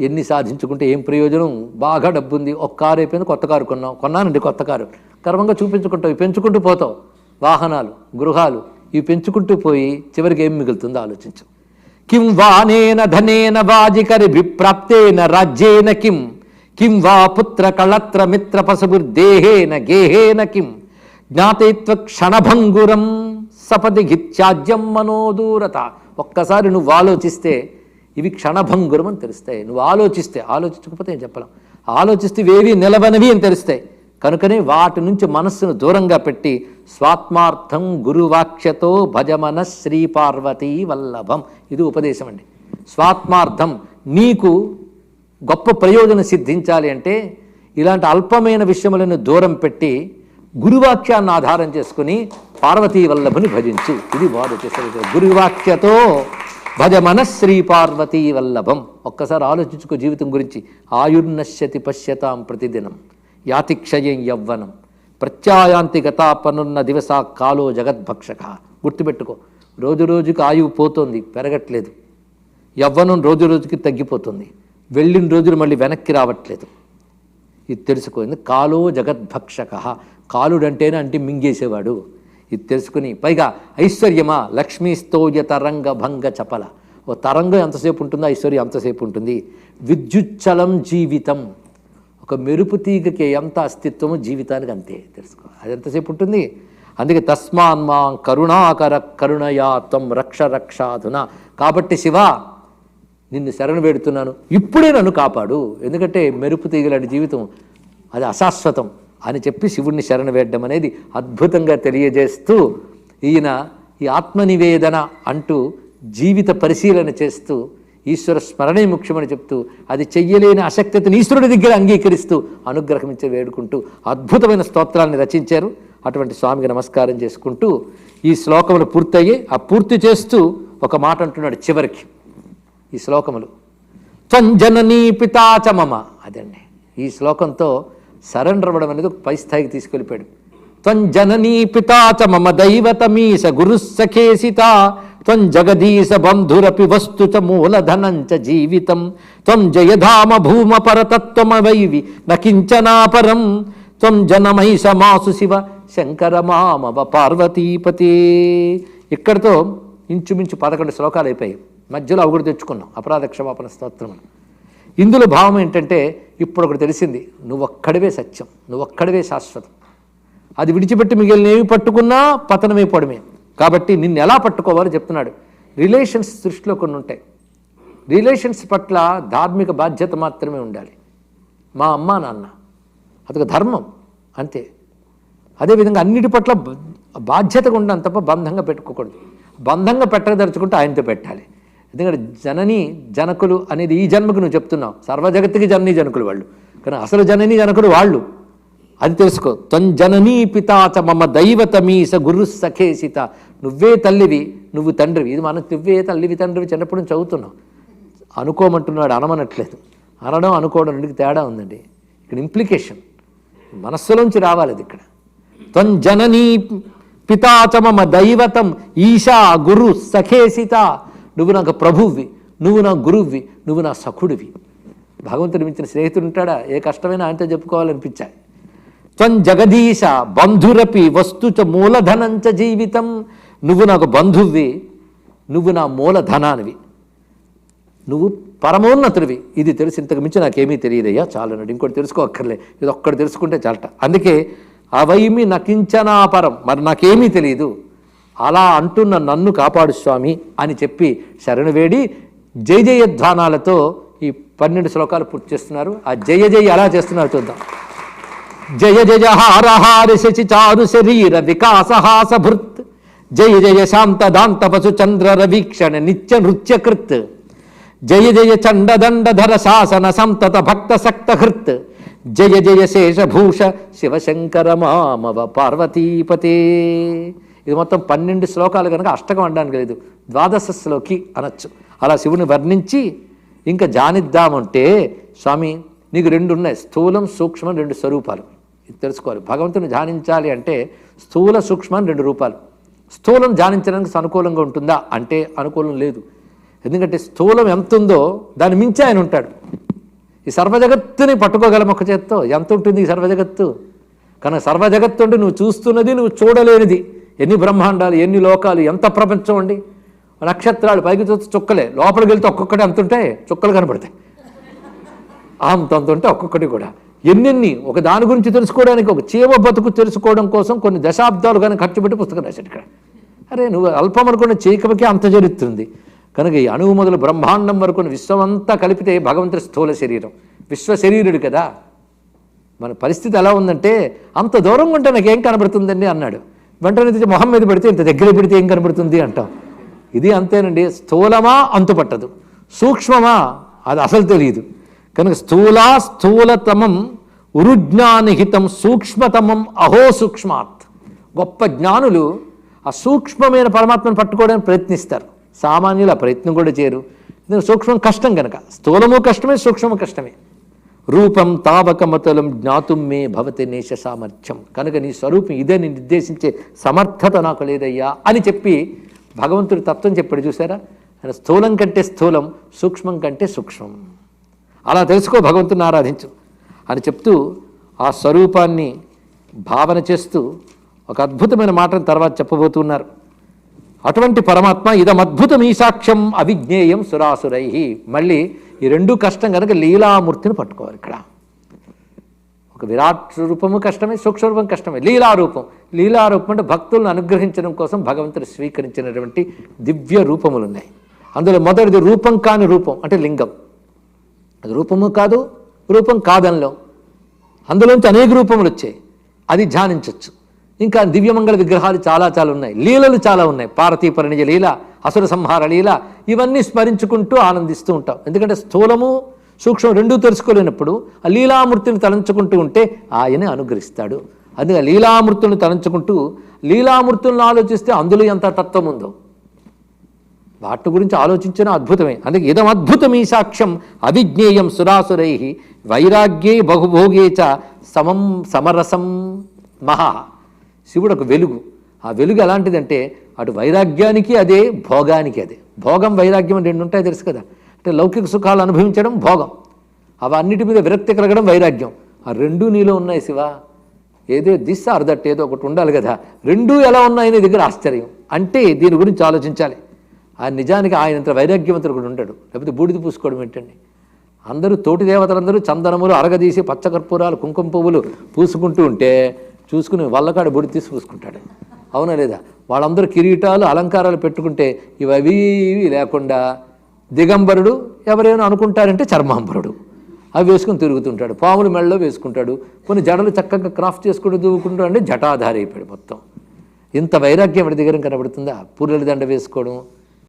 ఎన్ని సాధించుకుంటే ఏం ప్రయోజనం? బాగా డబ్బు ఉంది ఒక కారు అయిపోయింది కొత్త కారు కొన్నాం. కొన్నానండి కొత్త కారు. గర్వంగా చూపించుకుంటావు పెంచుకుంటూ పోతావు వాహనాలు గృహాలు ఇవి పెంచుకుంటూ పోయి చివరికి ఏం మిగులుతుందో ఆలోచించు. కిం వానేన ధనేన వాజికరి విప్రాప్తేన రాజ్యేన కిం. కిం వా పుత్ర కళత్ర మిత్ర పశుబుర్దేహేన గేహేన కిం. జ్ఞాతేత్వ క్షణభంగురం సపది గిత్యాజ్యం మనోదూరత. ఒక్కసారి నువ్వు ఆలోచిస్తే ఇవి క్షణభంగురం అని తెలుస్తాయి. నువ్వు ఆలోచిస్తే ఆలోచించకపోతే ఏం చెప్పలేం. ఆలోచిస్తే ఇవేవి నిలవనివి అని తెలుస్తాయి. కనుకనే వాటి నుంచి మనస్సును దూరంగా పెట్టి స్వాత్మార్థం గురువాక్యతో భజమన శ్రీ పార్వతీ వల్లభం. ఇది ఉపదేశం అండి. స్వాత్మార్థం నీకు గొప్ప ప్రయోజనం సిద్ధించాలి అంటే ఇలాంటి అల్పమైన విషయములను దూరం పెట్టి గురువాక్యాన్ని ఆధారం చేసుకుని పార్వతీ వల్లభుని భజించు. ఇది బాధ చేసే గురువాక్యతో భజమన శ్రీ పార్వతీ వల్లభం ఒక్కసారి ఆలోచించుకో జీవితం గురించి. ఆయుర్నశ్యతి పశ్యతాం ప్రతిదినం. యాతిక్షయం యవ్వనం. ప్రత్యాయాంతి గతాపనున్న దివస కాలో జగద్భక్షక. గుర్తుపెట్టుకో రోజు రోజుకి ఆయువు పోతోంది పెరగట్లేదు. యవ్వనం రోజు రోజుకి తగ్గిపోతుంది. వెళ్ళిన రోజులు మళ్ళీ వెనక్కి రావట్లేదు. ఇది తెలుసుకోండి కాలో జగద్భక్షక. కాలుడంటేనే అంటే మింగేసేవాడు. ఇది తెలుసుకుని. పైగా ఐశ్వర్యమా లక్ష్మీ స్తోయ తరంగ భంగ చపల. ఓ తరంగం ఎంతసేపు ఉంటుందో ఐశ్వర్యం అంతసేపు ఉంటుంది. విద్యుచ్చలం జీవితం. ఒక మెరుపు తీగకి ఎంత అస్తిత్వము జీవితానికి అంతే తెలుసుకో. అది ఎంతసేపు ఉంటుంది? అందుకే తస్మాన్ మా కరుణాకర కరుణయాత్వం రక్ష రక్షాధున. కాబట్టి శివ నిన్ను శరణ వేడుతున్నాను. ఇప్పుడే నన్ను కాపాడు. ఎందుకంటే మెరుపు తీగలాంటి జీవితం అది అశాశ్వతం. అని చెప్పి శివుణ్ణి శరణ వేయడం అనేది అద్భుతంగా తెలియజేస్తూ ఈయన ఈ ఆత్మనివేదన అంటూ జీవిత పరిశీలన చేస్తూ ఈశ్వర స్మరణే ముఖ్యమని చెప్తూ అది చెయ్యలేని అశక్తతని ఈశ్వరుడి దగ్గర అంగీకరిస్తూ అనుగ్రహమించే వేడుకుంటూ అద్భుతమైన స్తోత్రాన్ని రచించారు. అటువంటి స్వామికి నమస్కారం చేసుకుంటూ ఈ శ్లోకములు పూర్తయ్యి ఆ పూర్తి చేస్తూ ఒక మాట అంటున్నాడు చివరికి. ఈ శ్లోకములు త్వంజననీ పితాచమమ అదండి. ఈ శ్లోకంతో సరెండర్ అవ్వడం అనేది ఒక పై స్థాయికి తీసుకెళ్ళిపోయాడు. త్వంజననీ పితాచ మమ దైవతమీస గురుస్సఖేసిత త్వం జగదీశ బంధురపి వస్తుత మూలధనంచ మూలధనం చ జీవితం. త్వం జయధామ భూమ పరతత్వమవైవి నకించనాపరం త్వం జనమైష మాసు శివ శంకర మామవ పార్వతీపతి. ఇక్కడితో ఇంచుమించు పదకొండు శ్లోకాలు అయిపోయాయి. మధ్యలో అవి కూడా తెచ్చుకున్నాం. అపరాధ క్షమాపణ స్తోత్రం ఇందులో భావం ఏంటంటే ఇప్పుడు ఒకటి తెలిసింది నువ్వొక్కడవే సత్యం నువ్వొక్కడవే శాశ్వతం. అది విడిచిపెట్టి మిగిలినవి పట్టుకున్నా పతనమైపోవడమే కాబట్టి నిన్ను ఎలా పట్టుకోవాలో చెప్తున్నాడు. రిలేషన్స్ దృష్టిలో కొన్ని ఉంటాయి రిలేషన్స్ పట్ల ధార్మిక బాధ్యత మాత్రమే ఉండాలి. మా అమ్మ నాన్న అదొక ధర్మం అంతే. అదేవిధంగా అన్నిటి పట్ల బాధ్యతగా ఉండాలి తప్ప బంధంగా పెట్టుకోకూడదు. బంధంగా పెట్టదలుచుకుంటే ఆయనతో పెట్టాలి. ఎందుకంటే జనని జనకులు అనేది ఈ జన్మకు నువ్వు చెప్తున్నావు. సర్వజగత్తుకి జనని జనకులు వాళ్ళు. కానీ అసలు జనని జనకుడు వాళ్ళు. అది తెలుసుకో. త్వం జననీ పితాచ మమ దైవతమీస గురు సఖేసిత. నువ్వే తల్లివి నువ్వు తండ్రివి. ఇది మనం నువ్వే తల్లివి తండ్రివి చిన్నప్పుడు నుంచి చదువుతున్నావు. అనుకోమంటున్నాడు అనమనట్లేదు. అనడం అనుకోవడం రెండుకి తేడా ఉందండి. ఇక్కడ ఇంప్లికేషన్ మనస్సులోంచి రావాలి అది ఇక్కడ. త్వం జననీ పితాచ మమ దైవతం ఈశా గురు సఖేసిత. నువ్వు నాకు ప్రభువువి నువ్వు నా గురువువి నువ్వు నా సఖుడివి. భగవంతుడు మించిన స్నేహితుడు ఉంటాడా? ఏ కష్టమైనా ఆయనతో చెప్పుకోవాలనిపించాయి త్వం జగదీశ బంధురపి వస్తుచ మూలధనంచ జీవితం. నువ్వు నాకు బంధువువి నువ్వు నా మూలధనానివి. నువ్వు పరమోన్నతుడివి. ఇది తెలిసి ఇంతకు మించి నాకేమీ తెలియదయ్యా. చాలన్నాడు ఇంకోటి తెలుసుకోక్కర్లే. ఇది ఒక్కటి తెలుసుకుంటే చాలట. అందుకే అవైమి నకించనాపరం మరి నాకేమీ తెలియదు అలా అంటున్న నన్ను కాపాడు స్వామి అని చెప్పి శరణు వేడి జయ జయధ్వానాలతో ఈ పన్నెండు శ్లోకాలు పూర్తి చేస్తున్నారు ఆ జయ జయ ఎలా చేస్తున్నారు చూద్దాం జయ జయ హార హారి శశి చారు శరీర వికాస హాస భృత్ జయ జయ శాంత దాంత పశు చంద్ర రవీక్షణ నిత్య నృత్యకృత్ జయ జయ చండదండధర శాసన సంతత భక్త సక్త హృత్ జయ జయ శేషభూష శివశంకర మామవ పార్వతీపతే ఇది మొత్తం పన్నెండు శ్లోకాలు కనుక అష్టకం అనడానికి లేదు. ద్వాదశ శ్లోకి అనొచ్చు. అలా శివుని వర్ణించి ఇంకా జానిద్దామంటే స్వామి నీకు రెండు ఉన్నాయి. స్థూలం సూక్ష్మం రెండు స్వరూపాలు. ఇది తెలుసుకోవాలి. భగవంతుని ధ్యానించాలి అంటే స్థూల సూక్ష్మం రెండు రూపాలు. స్థూలం ధ్యానించడానికి అనుకూలంగా ఉంటుందా? అంటే అనుకూలం లేదు. ఎందుకంటే స్థూలం ఎంత ఉందో దాని మించి ఆయన ఉంటాడు. ఈ సర్వజగత్తుని పట్టుకోగలం ఒక చేత్తో. ఎంత ఉంటుంది ఈ సర్వజగత్తు? కనుక సర్వజగత్తు అంటే నువ్వు చూస్తున్నది నువ్వు చూడలేనిది. ఎన్ని బ్రహ్మాండాలు ఎన్ని లోకాలు ఎంత ప్రపంచం అండి? నక్షత్రాలు పైకి చూస్తే చుక్కలే. లోపలికి వెళ్తే ఒక్కొక్కటి అంత ఉంటాయి చుక్కలు కనపడతాయి అంత అంత ఉంటే ఒక్కొక్కటి కూడా. ఎన్నెన్ని? ఒక దాని గురించి తెలుసుకోవడానికి ఒక చీమ బతుకు తెలుసుకోవడం కోసం కొన్ని దశాబ్దాలు కానీ ఖర్చు పెట్టి పుస్తకం రాశాడు ఇక్కడ. అరే నువ్వు అల్పం అనుకున్న చీకమకే అంత జరుగుతుంది కనుక ఈ అణువు మొదలు బ్రహ్మాండం వరకు విశ్వం అంతా కలిపితే భగవంతుడి స్థూల శరీరం. విశ్వ శరీరుడు కదా. మన పరిస్థితి ఎలా ఉందంటే అంత దూరంగా ఉంటే నాకేం కనబడుతుందండి అన్నాడు. వెంటనే తెచ్చి మొహం మీద పెడితే ఇంత దగ్గర పెడితే ఏం కనబడుతుంది అంటాం. ఇది అంతేనండి. స్థూలమా అంతుపట్టదు. సూక్ష్మమా అది అసలు తెలియదు కనుక స్థూలా స్థూలతమం ఉరుజ్ఞానిహితం సూక్ష్మతమం అహో సూక్ష్మాత్. గొప్ప జ్ఞానులు ఆ సూక్ష్మమైన పరమాత్మను పట్టుకోవడానికి ప్రయత్నిస్తారు. సామాన్యులు ఆ ప్రయత్నం కూడా చేయరు. సూక్ష్మం కష్టం కనుక. స్థూలము కష్టమే సూక్ష్మము కష్టమే. రూపం తావకమతలం జ్ఞాతుం మే భవతి నేష సామర్థ్యం. కనుక నీ స్వరూపం ఇదే నిర్దేశించే సమర్థత నాకు లేదయ్యా అని చెప్పి భగవంతుడు తత్వం చెప్పాడు చూసారా? ఆయన స్థూలం కంటే స్థూలం సూక్ష్మం కంటే సూక్ష్మం. అలా తెలుసుకో భగవంతుని ఆరాధించు అని చెప్తూ ఆ స్వరూపాన్ని భావన చేస్తూ ఒక అద్భుతమైన మాటను తర్వాత చెప్పబోతున్నారు. అటువంటి పరమాత్మ ఇదమద్భుతం ఈ సాక్ష్యం అవిజ్ఞేయం సురాసురై. మళ్ళీ ఈ రెండు కష్టం కనుక లీలామూర్తిని పట్టుకోవాలి ఇక్కడ. ఒక విరాట్ రూపము కష్టమే సూక్ష్మరూపం కష్టమే. లీలారూపం. లీలారూపం అంటే భక్తులను అనుగ్రహించడం కోసం భగవంతుడు స్వీకరించినటువంటి దివ్య రూపములు ఉన్నాయి అందులో మొదటిది రూపం కాని రూపం అంటే లింగం. అది రూపము కాదు రూపం కాదనలో అందులోంచి అనేక రూపములు వచ్చాయి. అది ధ్యానించవచ్చు ఇంకా దివ్యమంగళ విగ్రహాలు చాలా చాలా ఉన్నాయి. లీలలు చాలా ఉన్నాయి. పార్వతీ పరిణిజ లీల అసుర సంహార లీల ఇవన్నీ స్మరించుకుంటూ ఆనందిస్తూ ఉంటాం. ఎందుకంటే స్థూలము సూక్ష్మం రెండూ తెలుసుకోలేనప్పుడు ఆ లీలామూర్తిని తలంచుకుంటూ ఉంటే ఆయనే అనుగ్రహిస్తాడు. అందుకే లీలామూర్తులను తలంచుకుంటూ లీలామూర్తులను ఆలోచిస్తే అందులో ఎంత తత్వం ఉందో. వాటి గురించి ఆలోచించిన అద్భుతమే. అందుకే ఇదం అద్భుతం ఈ సాక్ష్యం అవిజ్ఞేయం సురాసురై వైరాగ్యే బహుభోగే చ సమం సమరసం మహా. శివుడు ఒక వెలుగు. ఆ వెలుగు ఎలాంటిదంటే అటు వైరాగ్యానికి అదే భోగానికి అదే. భోగం వైరాగ్యం అని రెండు ఉంటాయి తెలుసు కదా. అంటే లౌకిక సుఖాలు అనుభవించడం భోగం. అవన్నిటి మీద విరక్తి కలగడం వైరాగ్యం. ఆ రెండు నీలో ఉన్నాయి శివ. ఏదో దిస్ ఆర్ ఏదో ఒకటి ఉండాలి కదా. రెండూ ఎలా ఉన్నాయనే దగ్గర ఆశ్చర్యం. అంటే దీని గురించి ఆలోచించాలి. ఆ నిజానికి ఆయనంత వైరాగ్యవంతుడు కూడా ఉంటాడు లేకపోతే బూడిద పూసుకోవడం ఏంటండి? అందరూ తోటి దేవతలందరూ చందనములు అరగదీసి పచ్చకర్పూరాలు కుంకుమ పువ్వులు పూసుకుంటూ ఉంటే చూసుకుని వల్లకాడ బుడి తీసి పూసుకుంటాడు. అవునా లేదా? వాళ్ళందరూ కిరీటాలు అలంకారాలు పెట్టుకుంటే ఇవి ఇవి లేకుండా దిగంబరుడు ఎవరైనా అనుకుంటారంటే చర్మాంబరుడు. అవి వేసుకుని తిరుగుతుంటాడు. పాములు మెళ్ళలో వేసుకుంటాడు. కొన్ని జడలు చక్కగా క్రాఫ్ట్ చేసుకుంటూ దూకుంటూ అంటే జటాధారి అయిపోయాడు మొత్తం. ఇంత వైరాగ్యం వాడి దగ్గర కనబడుతుందా? పూర్రెల దండ వేసుకోవడం